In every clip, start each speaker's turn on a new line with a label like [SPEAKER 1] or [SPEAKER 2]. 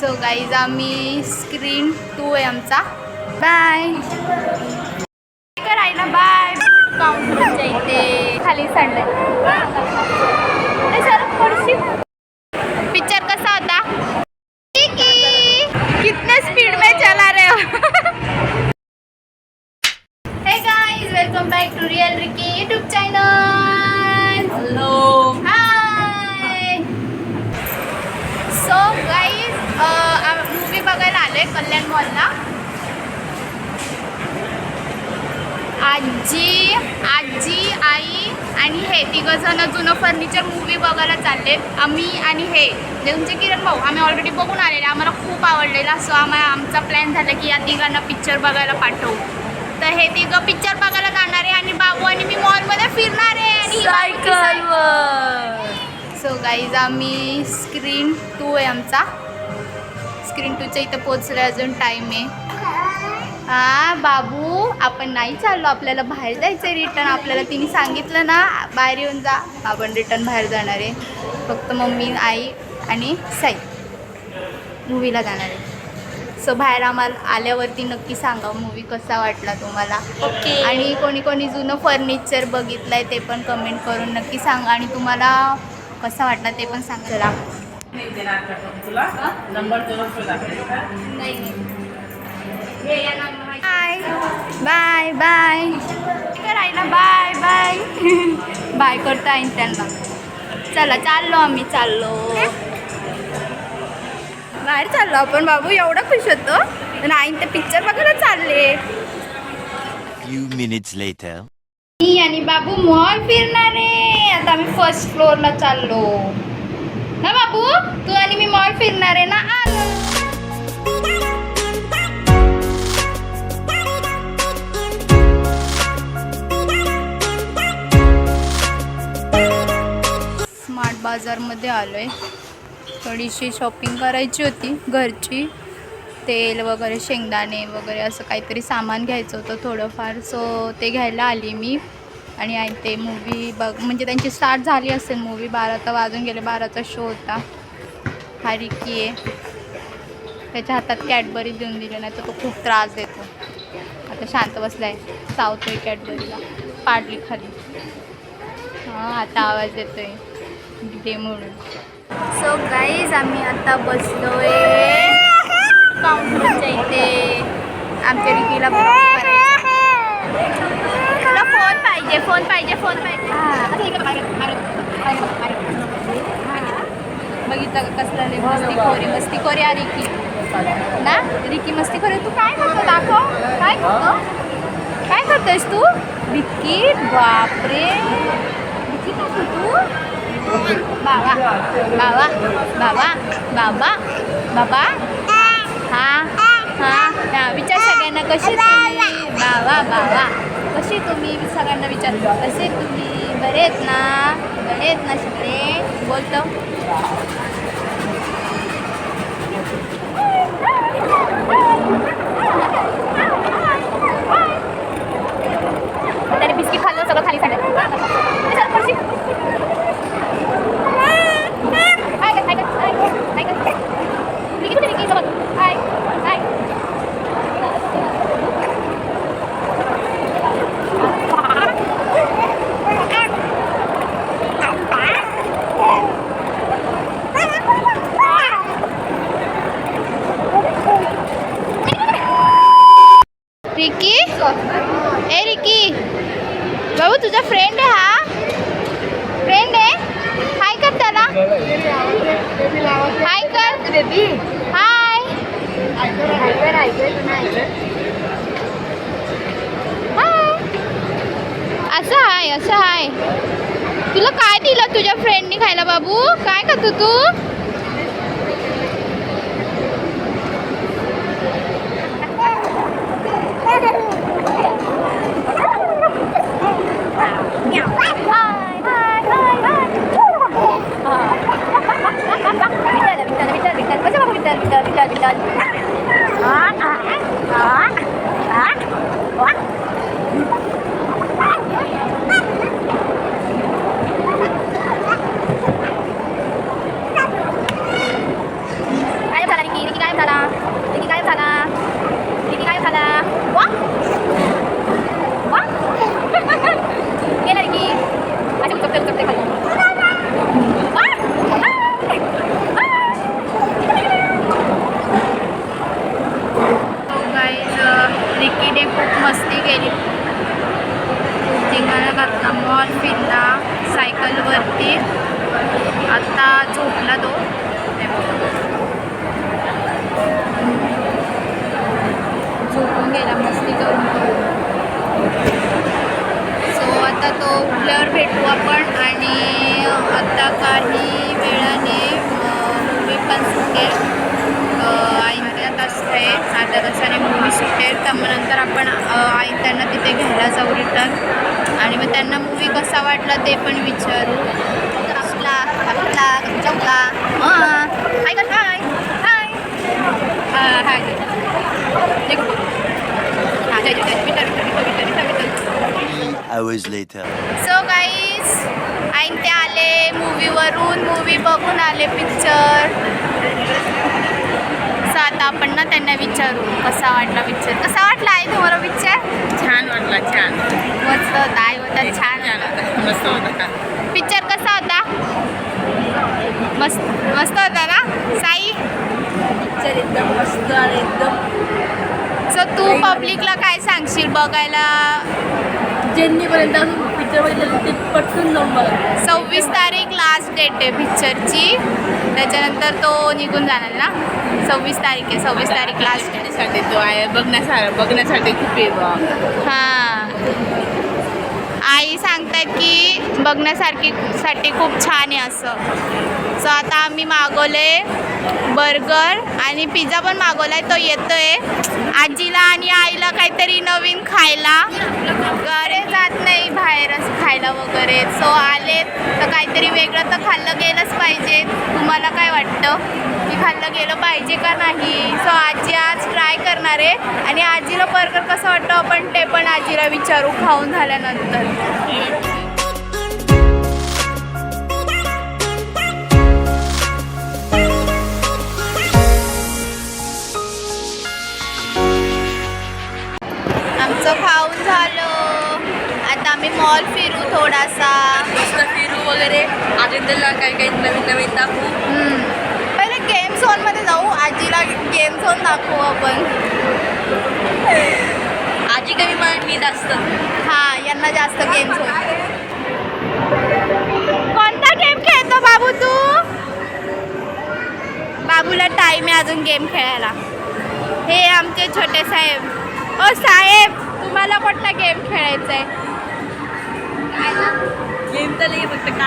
[SPEAKER 1] So guys आम्ही screen two आहे आमचा. बाय करायला बाय काउंटरच्या इथे खाली सांडलंय सर पिक्चर कसा होता? कितने स्पीड में चला रहे हो? हे guys welcome back to Real Ricky YouTube channel
[SPEAKER 2] hello
[SPEAKER 1] hi so guys movie आलोय कल्याण मॉलला. आजी आजी आई आणि हे तिघं जण जुनं फर्निचर मूवी बघायला चालले. आम्ही आणि हे. तुमचे किरण भाऊ आम्ही ऑलरेडी बघून आलेले. आम्हाला खूप आवडलेला. सो आम्हाला आमचा प्लॅन झाला की या तिघांना पिक्चर बघायला पाठवू. तर हे तिघं पिक्चर बघायला जाणार आहे आणि बाबू आणि मी मॉलमध्ये फिरणार आहे आणि सायकल
[SPEAKER 2] सायकलवर
[SPEAKER 1] सो गाईज आम्ही स्क्रीन टू आहे आमचा. स्क्रीन टूच्या इथं पोचलं अजून टाईम आहे. हा बाबू आपण नाही चाललो आपल्याला बाहेर जायचं आहे रिटर्न आपल्याला तिने सांगितलं ना बाहेर येऊन जा. आपण रिटर्न बाहेर जाणार आहे. फक्त मम्मी आई आणि साई. मूवीला जाणार आहे. सो बाहेर आम्हाला आल्यावरती नक्की सांगा मूवी कसा वाटला तुम्हाला?
[SPEAKER 2] ओके
[SPEAKER 1] आणि कोणी कोणी जुनं फर्निचर बघितलं आहे ते पण कमेंट करून नक्की सांगा. आणि तुम्हाला कसा वाटला ते पण सांगा.
[SPEAKER 2] नाही देणार का तो तुला? नंबर देऊन तुला
[SPEAKER 1] बाय बाय बाय. करायला बाय बाय. बाय करता येईल त्यांना. चला चाललो आम्ही चाललो. बाहेर चाललो आपण बाबू. एवढा खुश होतो. नाही ते पिक्चर बघायला चालले.
[SPEAKER 3] Few minutes later.
[SPEAKER 1] मी आणि बाबू मॉल फिरणार आहे. आता आम्ही फर्स्ट फ्लोअरला चाललो. काय फिरणार आहे ना? स्मार्ट बाजारमध्ये आलो आहे थोडीशी शॉपिंग करायची होती. घरची तेल वगैरे शेंगदाणे वगैरे असं काहीतरी सामान घ्यायचं होतं थोडंफार. सो ते घ्यायला आली मी. आणि ते मूवी बघ म्हणजे त्यांची स्टार्ट झाली असेल मूवी बारा तर वाजून गेले बाराचा शो होता. हा रिकी आहे त्याच्या हातात कॅडबरी देऊन दिली नाही तर तो खूप त्रास देतो. आता शांत बसला आहे चावतोय कॅडबरीला. पाडली खाली. हां आता आवाज येतोय दे म्हणून. सो गाईज आम्ही आता बसलोय काउंटरच्या इथे. आमच्या रिकीला फोन तुला फोन पाहिजे फोन पाहिजे फोन पाहिजे. बघितलं का कसला लय मस्ती खोरी मस्ती खोरी आ रिकी ना रिकी मस्ती खोरी तू काय करतो दाखव काय करतो काय करतोयस तू बिस्किट बापरे बिस्किट खातो तू बाबा बाबा बाबा बाबा बाबा हा हा हा विचार सगळ्यांना कशी तुम्ही बाबा बाबा कशी तुम्ही सगळ्यांना विचार कसे तुम्ही? बरे आहेत ना? बरे आहेत ना सगळे? बोलतो. त्याने बिस्किट खाल्लं सगळं खाली सांगत हाय का हाय का हाय हाय का रिकी कुठे रिकी सोबत हाय हाय रिकी ए रिकी बाबू तुझा फ्रेंड आहे हा? फ्रेंड आहे? हाय कर त्याला. हाय कर. हाय हाय असं हाय असं हाय तुला काय दिलं तुझ्या फ्रेंडनी खायला बाबू? काय खातो तू? dyan. भेटू आपण आणि आता काही वेळाने मूवी पण सुटेल ऐंद्या तास आहे अर्ध्या तासाने मूवी सुटेल तर मग नंतर आपण आई त्यांना तिथे घ्यायला जाऊ रिटर्न आणि मग त्यांना मूवी कसा वाटला ते पण विचारू. कसला कसला जेवला हां हाय कर hi hi hi
[SPEAKER 3] hours later.
[SPEAKER 1] So guys ऐन ते आले मूवीवरून मूवी बघून आले पिक्चर सो आता आपण ना त्यांना विचारू कसा वाटला पिक्चर कसा वाटला आहे तुम्हाला पिक्चर
[SPEAKER 2] छान वाटला छान.
[SPEAKER 1] मस्त होता आई होता. छान
[SPEAKER 2] मस्त होता
[SPEAKER 1] पिक्चर कसा होता? मस्त मस्त होता ना साई?
[SPEAKER 2] पिक्चर एकदम मस्त आणि एकदम
[SPEAKER 1] सो तू पब्लिकला काय सांगशील बघायला?
[SPEAKER 2] ज्यांनीपर्यंत अजून पिक्चर बघितलं ते पटकन जाऊन बघा.
[SPEAKER 1] सव्वीस तारीख लास्ट डेट आहे पिक्चरची त्याच्यानंतर तो निघून जाणार ना. सव्वीस तारीख आहे सव्वीस तारीख लास्ट आहे
[SPEAKER 2] साठी तो आहे. बघण्यासाठी बघण्यासाठी खूप आहे
[SPEAKER 1] हां. आई सांगतायत की बघण्यासारखी साठी खूप छान आहे असं. सो आता आम्ही मागवले बर्गर आणि पिझ्झा पण मागवलाय. तो येतोय आजीला आणि आईला काहीतरी नवीन खायला. खायला वगैरे. सो आले तर काहीतरी वेगळं तर खाल्लं गेलंच पाहिजे. तुम्हाला काय वाटतं? की खाल्लं गेलं पाहिजे का नाही? सो आजी आज ट्राय करणार आहे. आणि आजीला बर्गर कसं वाटतं? आपण ते पण आजीला विचारू खाऊन झाल्यानंतर. थोडासा
[SPEAKER 2] मस्त फिरू वगैरे. आदित्यला काही काही नवीन नवीन दाखवू.
[SPEAKER 1] पहिले गेम झोनमध्ये जाऊ. आजीला गेम झोन दाखवू आपण.
[SPEAKER 2] आजी कमी पण मी जास्त.
[SPEAKER 1] हां यांना जास्त गेम झोन कोणता गेम खेळतो बाबू तू? बाबूला टाईम आहे अजून गेम खेळायला. हे आमचे छोटे साहेब. ओ साहेब तुम्हाला कोणता गेम खेळायचा आहे
[SPEAKER 2] तर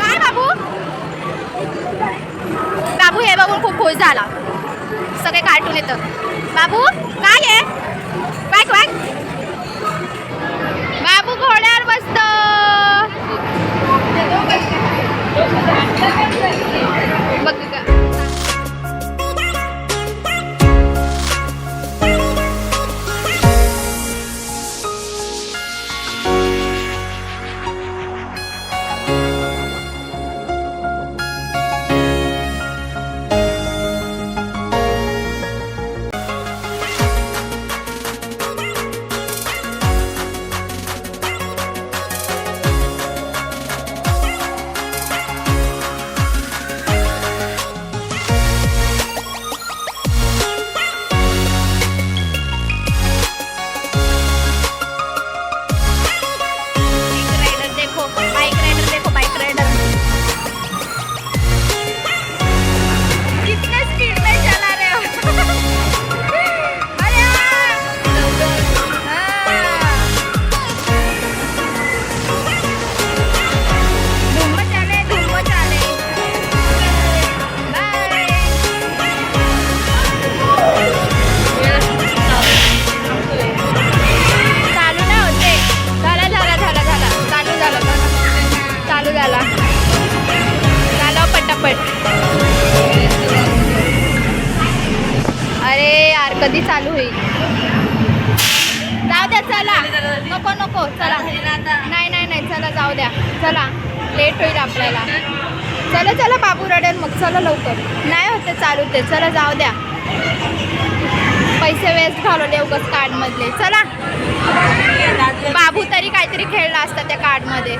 [SPEAKER 1] काय बाबू? बाबू हे बघून खूप खुश झाला. सगळे कार्टून येतं. बाबू काय आहे? कधी चालू होईल? जाऊ द्या चला. नको नको चला. नाही नाही नाही चला जाऊ द्या. चला. लेट होईल आपल्याला. चला चला बाबू रडेल मग. चला लवकर. नाही होते चालू ते. चला जाऊ द्या. पैसे वेस्ट घालवले उगाच कार्डमधले. चला. बाबू तरी काहीतरी खेळला असता त्या कार्डमध्ये.